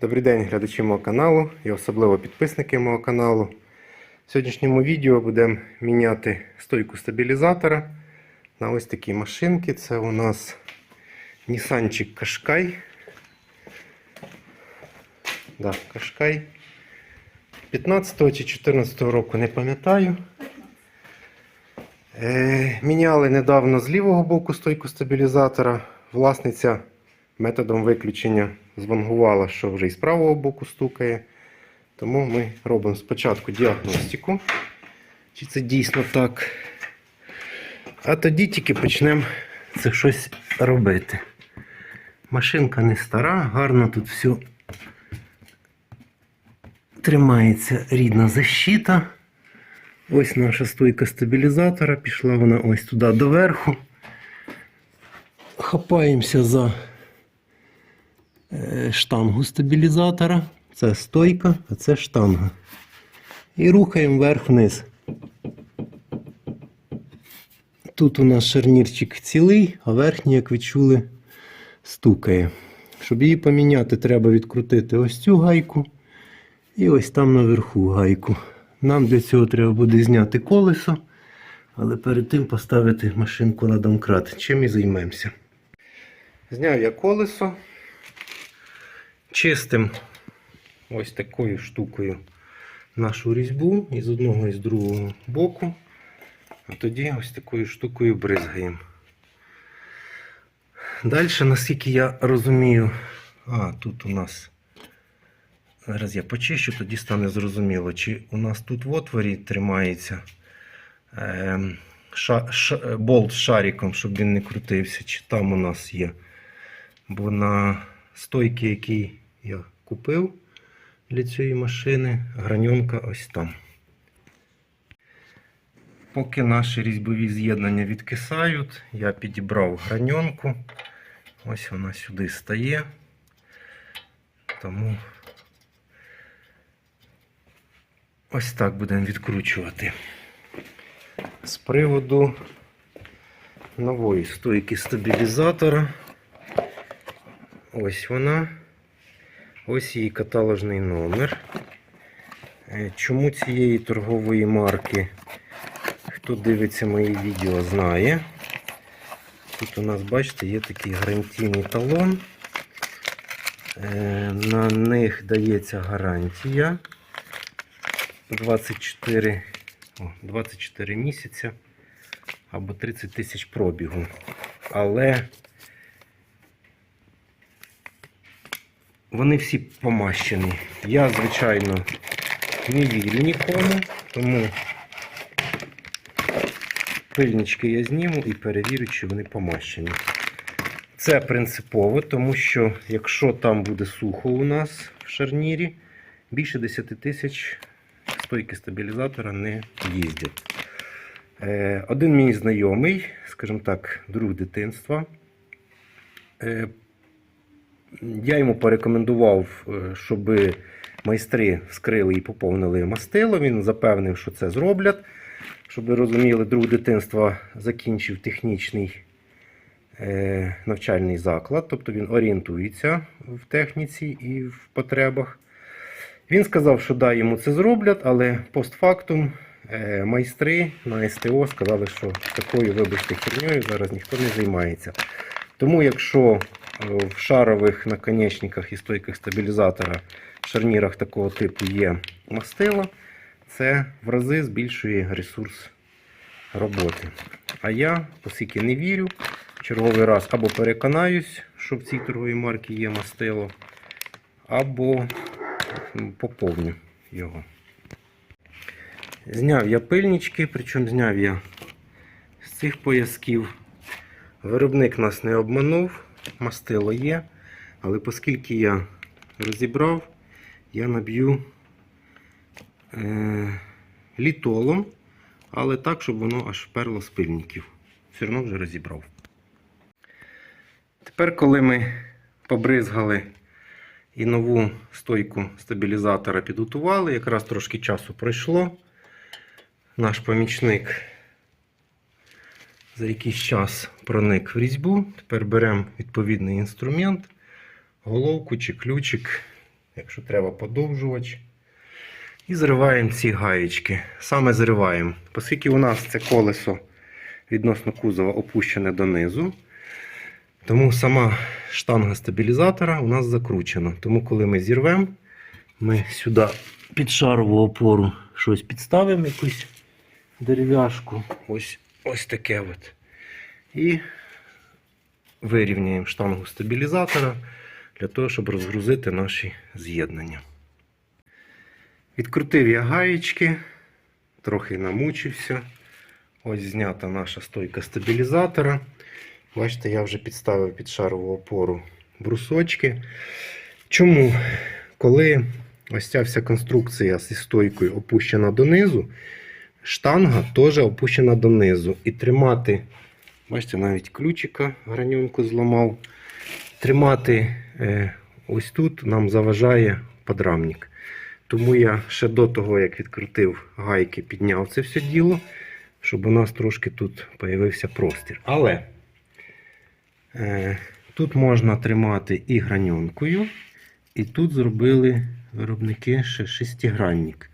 Добрий день, глядачі мого каналу і особливо підписники мого каналу. В сьогоднішньому відео будемо міняти стойку стабілізатора на ось такі машинки. Це у нас Нісанчик Кашкай. Да, Кашкай. 15 чи 14 року не пам'ятаю. Е, міняли недавно з лівого боку стойку стабілізатора. Власниця методом виключення звангувала, що вже і з правого боку стукає. Тому ми робимо спочатку діагностику, чи це дійсно так. А тоді тільки почнемо це щось робити. Машинка не стара, гарно тут все тримається рідна защита. Ось наша стойка стабілізатора. Пішла вона ось туди доверху. Хапаємося за штангу стабілізатора. Це стойка, а це штанга. І рухаємо вверх-вниз. Тут у нас шарнірчик цілий, а верхній, як ви чули, стукає. Щоб її поміняти, треба відкрутити ось цю гайку і ось там наверху гайку. Нам для цього треба буде зняти колесо, але перед тим поставити машинку на домкрат. Чим і займемося. Зняв я колесо. Чистим ось такою штукою нашу різьбу і з одного і з другого боку. А тоді ось такою штукою бризгаємо. Далі, наскільки я розумію, а тут у нас. Зараз я почищу, тоді стане зрозуміло, чи у нас тут в отворі тримається ем, ша, ша, е, болт з шариком, щоб він не крутився, чи там у нас є. Бо на стойки, які я купив для цієї машини, граньонка ось там. Поки наші різьбові з'єднання відкисають, я підібрав граньонку. Ось вона сюди стає. Тому ось так будемо відкручувати. З приводу нової стойки стабілізатора. Ось вона. Ось її каталожний номер. Е, Чому цієї торгової марки? Хто дивиться мої відео, знає. Тут у нас, бачите, є такий гарантійний талон. Е, На них дається гарантія 24, о, 24 місяця або 30 тисяч пробігу. Але вони всі помащені. Я, звичайно, не вірю нікому, тому пильнички я зніму і перевірю, чи вони помащені. Це принципово, тому що якщо там буде сухо у нас в шарнірі, більше 10 тисяч стойки стабілізатора не їздять. Е, Один мій знайомий, скажімо так, друг дитинства. Я йому порекомендував, е, щоб майстри вскрили і поповнили мастило. Він запевнив, що це зроблять. Щоб ви розуміли, друг дитинства закінчив технічний е, навчальний заклад, тобто він орієнтується в техніці і в потребах. Він сказав, що да, йому це зроблять, але постфактум е, майстри на СТО сказали, що такою, вибачте, херньою зараз ніхто не займається. Тому, якщо в шарових наконечниках і стойках стабілізатора в шарнірах такого типу є мастило, це в рази збільшує ресурс роботи. А я, оскільки не вірю, черговий раз або переконаюсь, що в цій торговій марці є мастило, або поповню його. Зняв я пильнички, причому зняв я з цих поясків. Виробник нас не обманув, мастило є, але оскільки я розібрав, я наб'ю е, літолом, але так, щоб воно аж вперло з пильників. Все одно вже розібрав. Тепер, коли ми побризгали і нову стойку стабілізатора підготували, якраз трошки часу пройшло. Наш помічник за якийсь час проник в різьбу. Тепер беремо відповідний інструмент, головку чи ключик, якщо треба подовжувач. І зриваємо ці гаєчки. Саме зриваємо. Оскільки у нас це колесо відносно кузова опущене донизу, тому сама штанга стабілізатора у нас закручена. Тому коли ми зірвемо, ми сюди під шарову опору щось підставимо, якусь дерев'яшку. Ось, ось таке от. І вирівняємо штангу стабілізатора для того, щоб розгрузити наші з'єднання. Відкрутив я гаєчки, трохи намучився. Ось знята наша стойка стабілізатора. Бачите, я вже підставив під шарову опору брусочки. Чому? Коли ось ця вся конструкція зі стойкою опущена донизу, штанга теж опущена донизу. І тримати, бачите, навіть ключика граньонку зламав. Тримати е, ось тут нам заважає подрамник. Тому я ще до того, як відкрутив гайки, підняв це все діло, щоб у нас трошки тут з'явився простір. Але е, тут можна тримати і граньонкою, і тут зробили виробники ще шестигранник.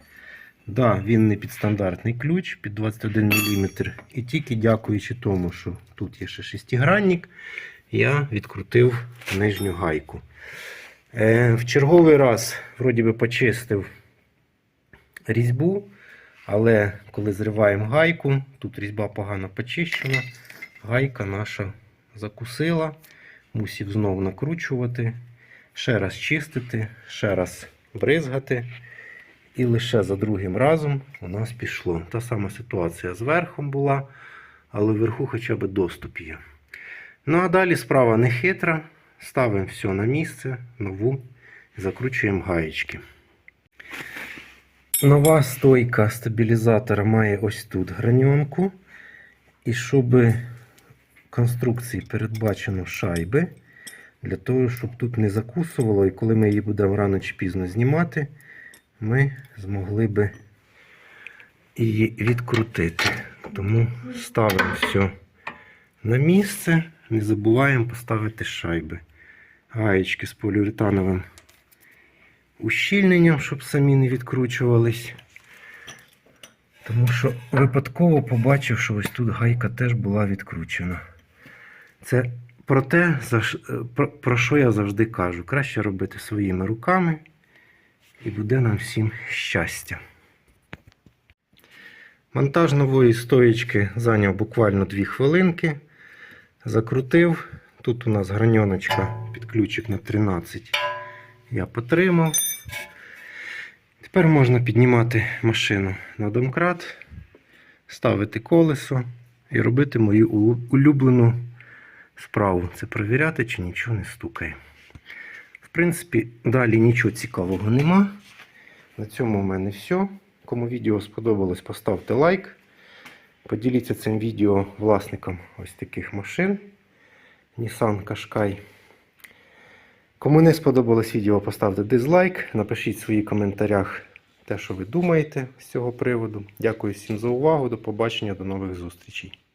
Да, він не під стандартний ключ, під 21 мм. І тільки дякуючи тому, що тут є ще шестигранник, я відкрутив нижню гайку. Е, в черговий раз, вроді би, почистив різьбу, але коли зриваємо гайку, тут різьба погано почищена, гайка наша закусила, мусив знову накручувати, ще раз чистити, ще раз бризгати. І лише за другим разом у нас пішло. Та сама ситуація з верхом була, але вверху хоча б доступ є. Ну а далі справа не хитра. Ставимо все на місце, нову, закручуємо гаєчки. Нова стойка стабілізатора має ось тут граньонку. І щоб конструкції передбачено шайби, для того, щоб тут не закусувало, і коли ми її будемо рано чи пізно знімати, ми змогли би її відкрутити. Тому ставимо все на місце. Не забуваємо поставити шайби. Гаєчки з поліуретановим ущільненням, щоб самі не відкручувались. Тому що випадково побачив, що ось тут гайка теж була відкручена. Це про те, е, про що я завжди кажу. Краще робити своїми руками, і буде нам всім щастя. Монтаж нової стоєчки зайняв буквально 2 хвилинки. Закрутив. Тут у нас граньоночка під ключик на 13. Я потримав. Тепер можна піднімати машину на домкрат, ставити колесо і робити мою улюблену справу. Це перевіряти, чи нічого не стукає. Принципі, далі нічого цікавого нема. На цьому в мене все. Кому відео сподобалось, поставте лайк. Поділіться цим відео власникам ось таких машин. Nissan Qashqai. Кому не сподобалось відео, поставте дизлайк. Напишіть в своїх коментарях те, що ви думаєте з цього приводу. Дякую всім за увагу. До побачення, до нових зустрічей.